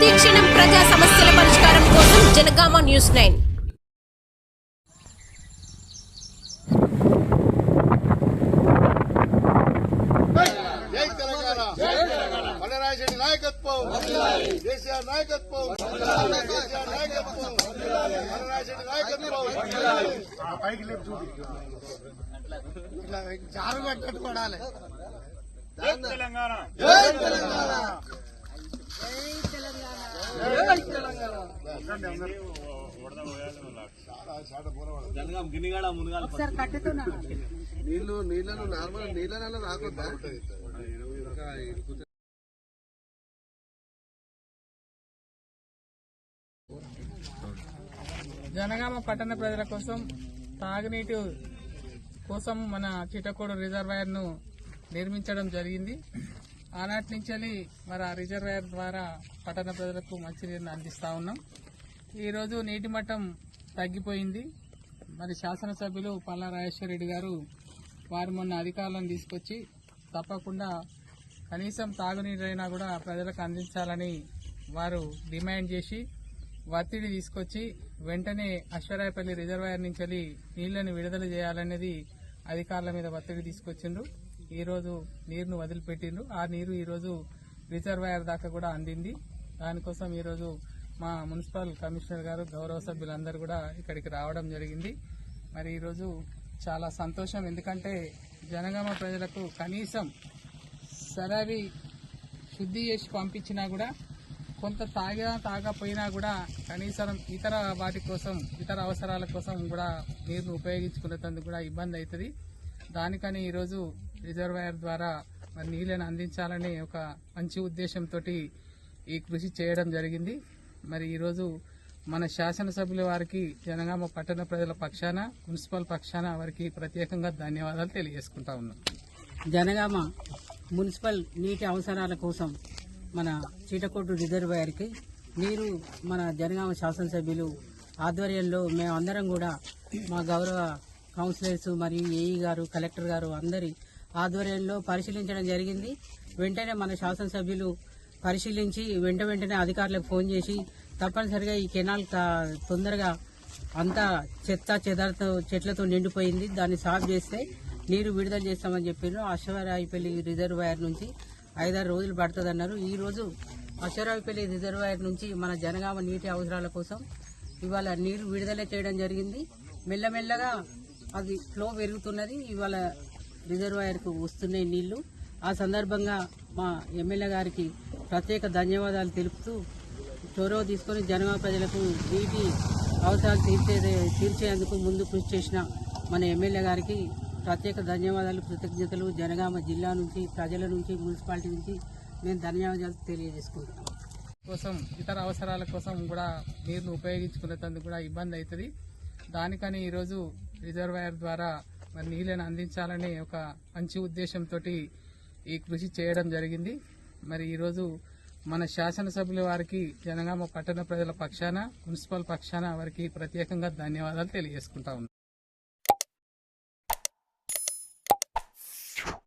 ప్రతిక్షణం ప్రజా సమస్యల పరిష్కారం కోసం జనగామ న్యూస్ నైన్. జై తెలంగాణ. మల్లరాజరెడ్డి నాయకత్వం. కేసీఆర్ నాయకత్వం. కేసీఆర్ నాయకత్వం. నాయకత్వం పైకి లేపు చూడు ఇట్లా జారు తెలంగాణ. జై తెలంగాణ. పోరాడు నీళ్ళు నీళ్ళను నార్మల్ నీళ్ళ నెల రాకొద్దా జనగామ పట్టణ ప్రజల కోసం తాగునీటి కోసం మన చిటకోడు రిజర్వాయర్ను నిర్మించడం జరిగింది. ఆనాటి నుంచి మరి ఆ రిజర్వాయర్ ద్వారా పట్టణ ప్రజలకు మంచినీరుని అందిస్తూ ఉన్నాం. ఈరోజు నీటి మట్టం తగ్గిపోయింది. మరి శాసనసభ్యులు పల్లా రాజేశ్వర రెడ్డి గారు వారు మొన్న అధికారులను తీసుకొచ్చి తప్పకుండా కనీసం తాగునీరైనా కూడా ప్రజలకు అందించాలని వారు డిమాండ్ చేసి ఒత్తిడి తీసుకొచ్చి వెంటనే అశ్వరాయపల్లి రిజర్వాయర్ నుంచి వెళ్ళి నీళ్ళను విడుదల చేయాలనేది అధికారుల మీద ఒత్తిడి తీసుకొచ్చిండ్రు. ఈ రోజు నీరును వదిలిపెట్టిండ్రు. ఆ నీరు ఈరోజు రిజర్వాయర్ దాకా కూడా అందింది. దానికోసం ఈరోజు మా మున్సిపల్ కమిషనర్ గారు గౌరవ సభ్యులందరూ కూడా ఇక్కడికి రావడం జరిగింది. మరి ఈరోజు చాలా సంతోషం. ఎందుకంటే జనగామ ప్రజలకు కనీసం సరవి శుద్ధి చేసి పంపించినా కూడా కొంత తాగా తాగపోయినా కూడా కనీసం ఇతర వాటి కోసం ఇతర అవసరాల కోసం కూడా నీరును ఉపయోగించుకునేందుకు కూడా ఇబ్బంది అవుతుంది. దానికని ఈరోజు రిజర్వాయర్ ద్వారా మరి నీళ్ళని అందించాలని ఒక మంచి ఉద్దేశంతో ఈ కృషి చేయడం జరిగింది. మరి ఈరోజు మన శాసనసభ్యుల వారికి జనగామ పట్టణ ప్రజల పక్షాన మున్సిపల్ పక్షాన వారికి ప్రత్యేకంగా ధన్యవాదాలు తెలియజేసుకుంటా ఉన్నాం. జనగామ మున్సిపల్ నీటి అవసరాల కోసం మన చీటకోటు రిజర్వాయర్కి నీరు మన జనగామ శాసనసభ్యులు ఆధ్వర్యంలో మేమందరం కూడా మా గౌరవ కౌన్సిలర్స్ మరియు ఏఈ గారు కలెక్టర్ గారు అందరి ఆధ్వర్యంలో పరిశీలించడం జరిగింది. వెంటనే మన శాసనసభ్యులు పరిశీలించి వెంట వెంటనే అధికారులకు ఫోన్ చేసి తప్పనిసరిగా ఈ కెనాల్ తొందరగా అంతా చెత్త చెదరతో చెట్లతో నిండిపోయింది. దాన్ని సాఫ్ చేస్తే నీరు విడుదల చేస్తామని చెప్పారు అశ్వరాయిపల్లి రిజర్వాయర్ నుంచి ఐదారు రోజులు పడుతుందన్నారు. ఈరోజు అశ్వరాయిపల్లి రిజర్వాయర్ నుంచి మన జనగామ నీటి అవసరాల కోసం ఇవాళ నీరు విడుదల చేయడం జరిగింది. మెల్లమెల్లగా అది ఫ్లో పెరుగుతున్నది. ఇవాళ రిజర్వాయర్కు వస్తున్నాయి నీళ్ళు. ఆ సందర్భంగా మా ఎమ్మెల్యే గారికి ప్రత్యేక ధన్యవాదాలు తెలుపుతూ చొరవ తీసుకొని జనగామ ప్రజలకు నీటి అవసరాలు తీర్చే తీర్చేందుకు ముందు కృషి చేసిన మన ఎమ్మెల్యే గారికి ప్రత్యేక ధన్యవాదాలు కృతజ్ఞతలు. జనగామ జిల్లా నుంచి ప్రజల నుంచి మున్సిపాలిటీ నుంచి మేము ధన్యవాదాలు తెలియజేసుకుంటున్నాం. కోసం ఇతర అవసరాల కోసం కూడా నీరును ఉపయోగించుకునేటందుకు కూడా ఇబ్బంది అవుతుంది. దానికని ఈరోజు రిజర్వాయర్ ద్వారా మరి నీళ్ళని అందించాలని ఒక మంచి ఉద్దేశంతో ఈ కృషి చేయడం జరిగింది. మరి ఈరోజు మన శాసనసభ్యుల వారికి జనగామ పట్టణ ప్రజల పక్షాన మున్సిపల్ పక్షాన వారికి ప్రత్యేకంగా ధన్యవాదాలు తెలియజేసుకుంటా